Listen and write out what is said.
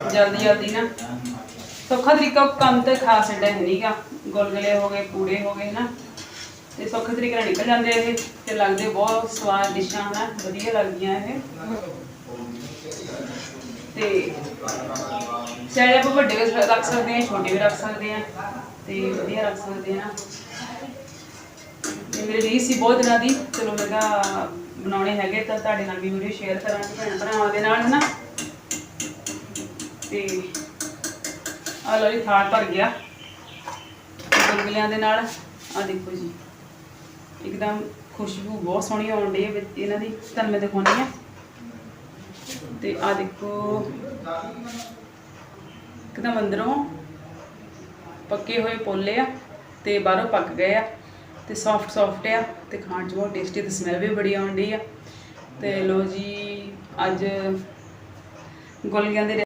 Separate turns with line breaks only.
ਜਲਦੀ ਜਲਦੀ ਨਾ। ਸੌਖਾ ਤਰੀਕਾ ਕੰਮ ਤੇ ਖਾਸ ਏਡਾ ਹੈ ਨਹੀਂਗਾ ਗੁਲਗੁਲੇ ਹੋ ਗਏ, ਪੂੜੇ ਹੋ ਗਏ ਨਾ। ਤੇ ਸੌਖੇ ਤਰੀਕੇ ਨਾਲ ਨਿਕਲ ਜਾਂਦੇ ਇਹ, ਤੇ ਲੱਗਦੇ ਬਹੁਤ ਸਵਾਦ ਡਿਸ਼ਾਂ ਹਨਾ ਵਧੀਆ ਲੱਗਦੀਆਂ ਇਹ। ਤੇ ਚਾਹੇ ਆਪਾਂ ਵੱਡੇ ਵੀ ਰੱਖ ਸਕਦੇ ਆ ਛੋਟੇ ਵੀ ਰੱਖ ਸਕਦੇ ਹਾਂ, ਤੇ ਵਧੀਆ ਰੱਖ ਸਕਦੇ ਹਾਂ। ਤੇ ਮੇਰੇ ਰੀਸ ਸੀ ਬਹੁਤ ਦਿਨਾਂ ਦੀ, ਚਲੋ ਮੈਂ ਕਿਹਾ ਬਣਾਉਣੇ ਹੈਗੇ ਤਾਂ ਤੁਹਾਡੇ ਨਾਲ ਵੀ ਵੀਡੀਓ ਸ਼ੇਅਰ ਕਰਾਂਗੇ ਭੈਣ ਭਰਾਵਾਂ ਦੇ ਨਾਲ, ਹਨਾ? ਤੇ ਆ ਲਓ ਜੀ ਥਾਲ ਭਰ ਗਿਆ। ਗੁਲਗੁਲਿਆਂ ਦੇ ਨਾਲ ਆ ਦੇਖੋ ਜੀ। ਇੱਕਦਮ ਖੁਸ਼ਬੂ ਬਹੁਤ ਸੋਹਣੀ ਆਉਣ ਡਈ ਹੈ ਇਹਨਾਂ ਦੀ ਤੁਹਾਨੂੰ ਮੈਂ ਦਿਖਾਉਣੀ ਆ ਤੇ ਆ ਦੇਖੋ, ਇੱਕਦਮ ਅੰਦਰੋਂ ਪੱਕੇ ਹੋਏ ਪੋਲੇ ਆ ਤੇ ਬਾਹਰੋਂ ਪੱਕ ਗਏ ਆ ਤੇ ਸੌਫਟ ਸੌਫਟ ਆ ਤੇ ਖਾਣ ਚ ਬਹੁਤ ਟੇਸਟੀ ਤੇ ਸਮੈਲ ਵੀ ਬੜੀ ਆਉਣ ਡਈ ਆ। ਤੇ ਲੋ ਜੀ, ਅੱਜ ਗੁਲਗੁਲਿਆਂ ਦੇ